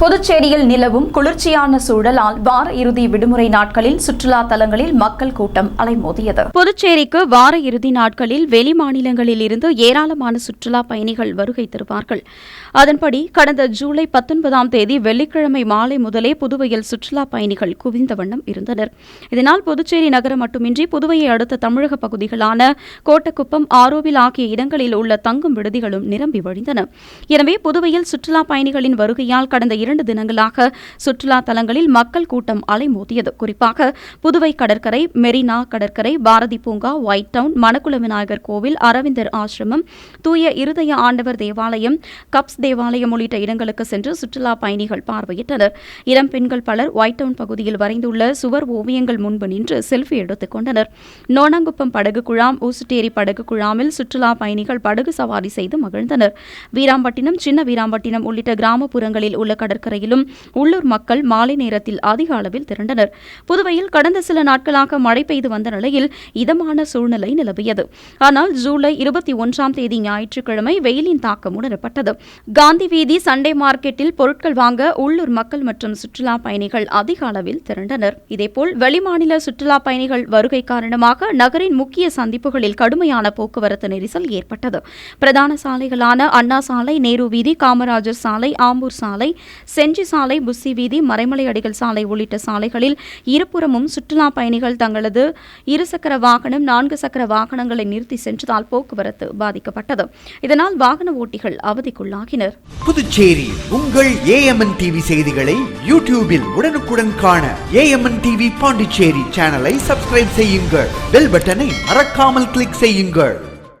புதுச்சேரியில் நிலவும் குளிர்ச்சியான சூழலால் வார இறுதி விடுமுறை நாட்களில் சுற்றுலா தலங்களில் மக்கள் கூட்டம் அலைமோதியது. புதுச்சேரிக்கு வார இறுதி நாட்களில் வெளி மாநிலங்களில் இருந்து ஏராளமான சுற்றுலா பயணிகள் வருகை தருவார்கள். அதன்படி கடந்த ஜூலை பத்தொன்பதாம் தேதி வெள்ளிக்கிழமை மாலை முதலே புதுவையில் சுற்றுலா பயணிகள் குவிந்த வண்ணம் இருந்தனர். இதனால் புதுச்சேரி நகரம் மட்டுமின்றி புதுவையை அடுத்த தமிழக பகுதிகளான கோட்டக்குப்பம் ஆரோவில் ஆகிய இடங்களில் உள்ள தங்கும் விடுதிகளும் நிரம்பி வழிந்தன. எனவே புதுவையில் சுற்றுலா பயணிகளின் வருகையால் கடந்த இரண்டு தினங்களாக சுற்றுலா தலங்களில் மக்கள் கூட்டம் அலைமோதியது. குறிப்பாக புதுவை கடற்கரை மெரினா கடற்கரை பாரதி பூங்கா ஒயிட் டவுன் மணக்குள விநாயகர் கோவில் அரவிந்தர் ஆசிரமம் தூய இருதய ஆண்டவர் தேவாலயம் கப்ஸ் தேவாலயம் உள்ளிட்ட இடங்களுக்கு சென்று சுற்றுலா பயணிகள் பார்வையிட்டனர். இளம் பெண்கள் பலர் ஒயிட் டவுன் பகுதியில் வரைந்துள்ள சுவர் ஓவியங்கள் முன்பு நின்று செல்ஃபி எடுத்துக் கொண்டனர். நோனாங்குப்பம் படகு குழாம் ஊசுட்டேரி படகு குழாமில் சுற்றுலா பயணிகள் படகு சவாரி செய்து மகிழ்ந்தனர். வீராம்பட்டினம் சின்ன வீராம்பட்டினம் உள்ளிட்ட கிராமப்புறங்களில் உள்ள கடற்கரை கடற்கரையிலும் உள்ளூர் மக்கள் மாலை நேரத்தில் அதிக அளவில் திரண்டனர். புதுவையில் கடந்த சில நாட்களாக மழை பெய்து வந்த நிலையில் இதமான சூழ்நிலை நிலவியது. ஆனால் ஜூலை இருபத்தி ஒன்றாம் தேதி ஞாயிற்றுக்கிழமை வெயிலின் தாக்கம் உணரப்பட்டது. காந்தி வீதி சண்டே மார்க்கெட்டில் பொருட்கள் வாங்க உள்ளூர் மக்கள் மற்றும் சுற்றுலா பயணிகள் அதிக அளவில் திரண்டனர். இதேபோல் வெளிமாநில சுற்றுலா பயணிகள் வருகை காரணமாக நகரின் முக்கிய சந்திப்புகளில் கடுமையான போக்குவரத்து நெரிசல் ஏற்பட்டது. பிரதான சாலைகளான அண்ணா சாலை நேரு வீதி காமராஜர் சாலை ஆம்பூர் சாலை செஞ்சி சாலை புஸ்ஸி வீதி மறைமலை அடிகள் சாலை உள்ளிட்ட சாலைகளில் இருபுறமும் சுற்றுலா பயணிகள் தங்களது இருசக்கர வாகனம் நான்கு சக்கர வாகனங்களை நிறுத்தி சென்றதால் போக்குவரத்து பாதிக்கப்பட்டது. இதனால் வாகன ஓட்டிகள் அவதிக்குள்ளாகினர். புதுச்சேரி உங்கள் ஏஎம்என் டிவி செய்திகளை யூடியூபில் உடனுக்குடன் காண ஏஎம்என் டிவி பாண்டிச்சேரி சேனலை சப்ஸ்கிரைப் செய்யுங்கள். பெல் பட்டனை மறக்காமல் கிளிக் செய்யுங்கள்.